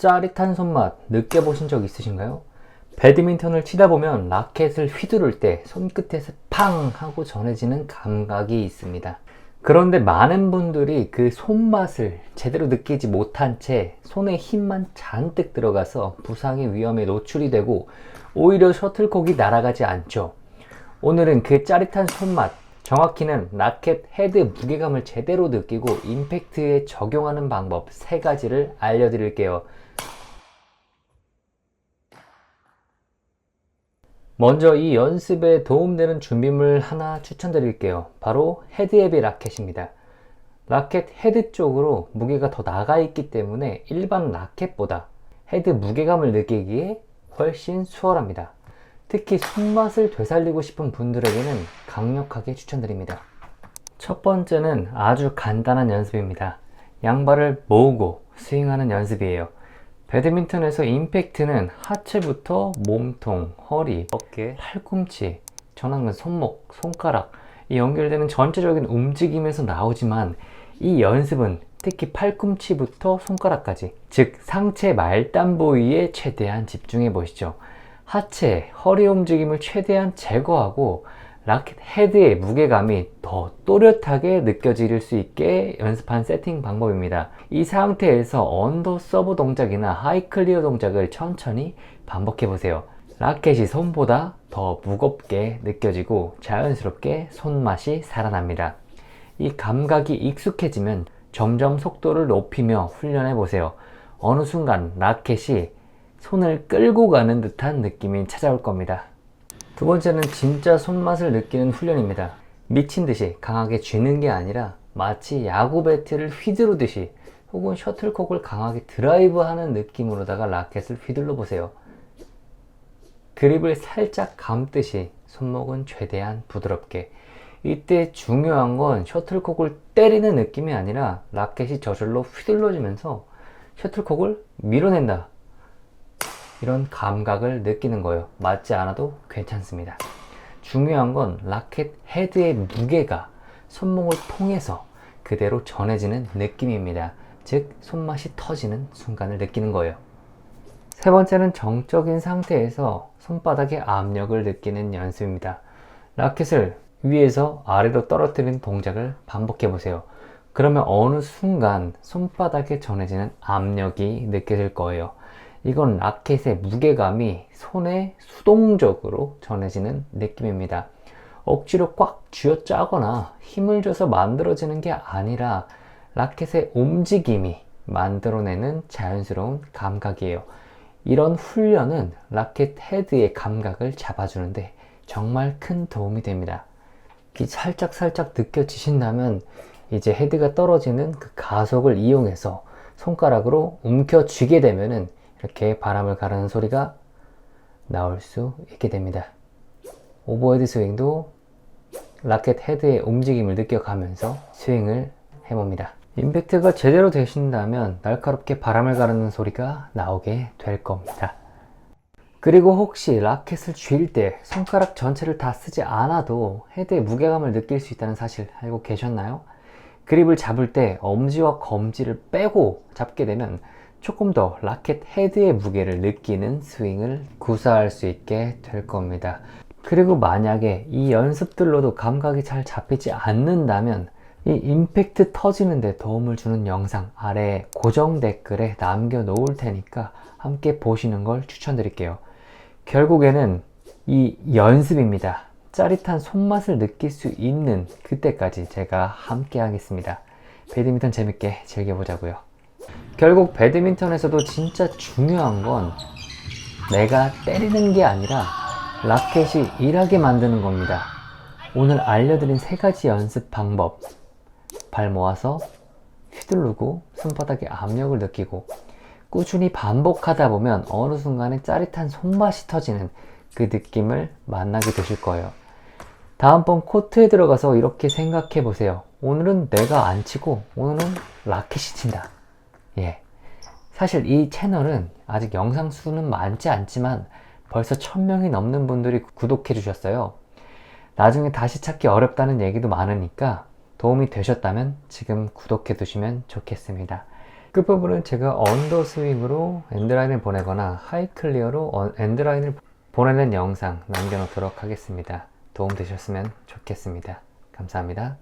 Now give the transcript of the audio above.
짜릿한 손맛 느껴보신 적 있으신가요? 배드민턴을 치다 보면 라켓을 휘두를 때 손끝에서 팡 하고 전해지는 감각이 있습니다. 그런데 많은 분들이 그 손맛을 제대로 느끼지 못한 채 손에 힘만 잔뜩 들어가서 부상의 위험에 노출이 되고 오히려 셔틀콕이 날아가지 않죠. 오늘은 그 짜릿한 손맛, 정확히는 라켓 헤드 무게감을 제대로 느끼고 임팩트에 적용하는 방법 세 가지를 알려드릴게요. 먼저 이 연습에 도움되는 준비물 하나 추천드릴게요. 바로 헤드앱의 라켓입니다. 라켓 헤드 쪽으로 무게가 더 나가 있기 때문에 일반 라켓보다 헤드 무게감을 느끼기에 훨씬 수월합니다. 특히 손맛을 되살리고 싶은 분들에게는 강력하게 추천드립니다. 첫 번째는 아주 간단한 연습입니다. 양발을 모으고 스윙하는 연습이에요. 배드민턴에서 임팩트는 하체부터 몸통, 허리, 어깨, 팔꿈치, 전완근, 손목, 손가락 이 연결되는 전체적인 움직임에서 나오지만 이 연습은 특히 팔꿈치부터 손가락까지 즉 상체 말단 부위에 최대한 집중해 보시죠. 하체, 허리 움직임을 최대한 제거하고 라켓 헤드의 무게감이 더 또렷하게 느껴질 수 있게 연습한 세팅 방법입니다. 이 상태에서 언더 서브 동작이나 하이 클리어 동작을 천천히 반복해 보세요. 라켓이 손보다 더 무겁게 느껴지고 자연스럽게 손맛이 살아납니다. 이 감각이 익숙해지면 점점 속도를 높이며 훈련해 보세요. 어느 순간 라켓이 손을 끌고 가는 듯한 느낌이 찾아올 겁니다. 두 번째는 진짜 손맛을 느끼는 훈련입니다. 미친 듯이 강하게 쥐는 게 아니라 마치 야구 배트를 휘두르듯이 혹은 셔틀콕을 강하게 드라이브하는 느낌으로다가 라켓을 휘둘러 보세요. 그립을 살짝 감듯이 손목은 최대한 부드럽게 이때 중요한 건 셔틀콕을 때리는 느낌이 아니라 라켓이 저절로 휘둘러지면서 셔틀콕을 밀어낸다 이런 감각을 느끼는 거예요. 맞지 않아도 괜찮습니다. 중요한 건 라켓 헤드의 무게가 손목을 통해서 그대로 전해지는 느낌입니다. 즉, 손맛이 터지는 순간을 느끼는 거예요. 세 번째는 정적인 상태에서 손바닥의 압력을 느끼는 연습입니다. 라켓을 위에서 아래로 떨어뜨리는 동작을 반복해 보세요. 그러면 어느 순간 손바닥에 전해지는 압력이 느껴질 거예요. 이건 라켓의 무게감이 손에 수동적으로 전해지는 느낌입니다. 억지로 꽉 쥐어짜거나 힘을 줘서 만들어지는 게 아니라 라켓의 움직임이 만들어내는 자연스러운 감각이에요. 이런 훈련은 라켓 헤드의 감각을 잡아주는데 정말 큰 도움이 됩니다. 살짝 살짝 느껴지신다면 이제 헤드가 떨어지는 그 가속을 이용해서 손가락으로 움켜쥐게 되면은 이렇게 바람을 가르는 소리가 나올 수 있게 됩니다. 오버헤드 스윙도 라켓 헤드의 움직임을 느껴가면서 스윙을 해봅니다. 임팩트가 제대로 되신다면 날카롭게 바람을 가르는 소리가 나오게 될 겁니다. 그리고 혹시 라켓을 쥘 때 손가락 전체를 다 쓰지 않아도 헤드의 무게감을 느낄 수 있다는 사실 알고 계셨나요? 그립을 잡을 때 엄지와 검지를 빼고 잡게 되면 조금 더 라켓 헤드의 무게를 느끼는 스윙을 구사할 수 있게 될 겁니다. 그리고 만약에 이 연습들로도 감각이 잘 잡히지 않는다면 이 임팩트 터지는데 도움을 주는 영상 아래 고정 댓글에 남겨 놓을 테니까 함께 보시는 걸 추천드릴게요. 결국에는 이 연습입니다. 짜릿한 손맛을 느낄 수 있는 그때까지 제가 함께 하겠습니다. 배드민턴 재밌게 즐겨보자고요. 결국 배드민턴에서도 진짜 중요한 건 내가 때리는 게 아니라 라켓이 일하게 만드는 겁니다. 오늘 알려드린 세 가지 연습 방법. 발 모아서 휘두르고 손바닥에 압력을 느끼고 꾸준히 반복하다 보면 어느 순간에 짜릿한 손맛이 터지는 그 느낌을 만나게 되실 거예요. 다음번 코트에 들어가서 이렇게 생각해 보세요. 오늘은 내가 안 치고 오늘은 라켓이 친다. 예. 사실 이 채널은 아직 영상 수는 많지 않지만 벌써 1000명이 넘는 분들이 구독해 주셨어요. 나중에 다시 찾기 어렵다는 얘기도 많으니까 도움이 되셨다면 지금 구독해 두시면 좋겠습니다. 끝부분은 제가 언더 스윙으로 엔드라인을 보내거나 하이 클리어로 어- 엔드라인을 보내는 영상 남겨놓도록 하겠습니다. 도움 되셨으면 좋겠습니다. 감사합니다.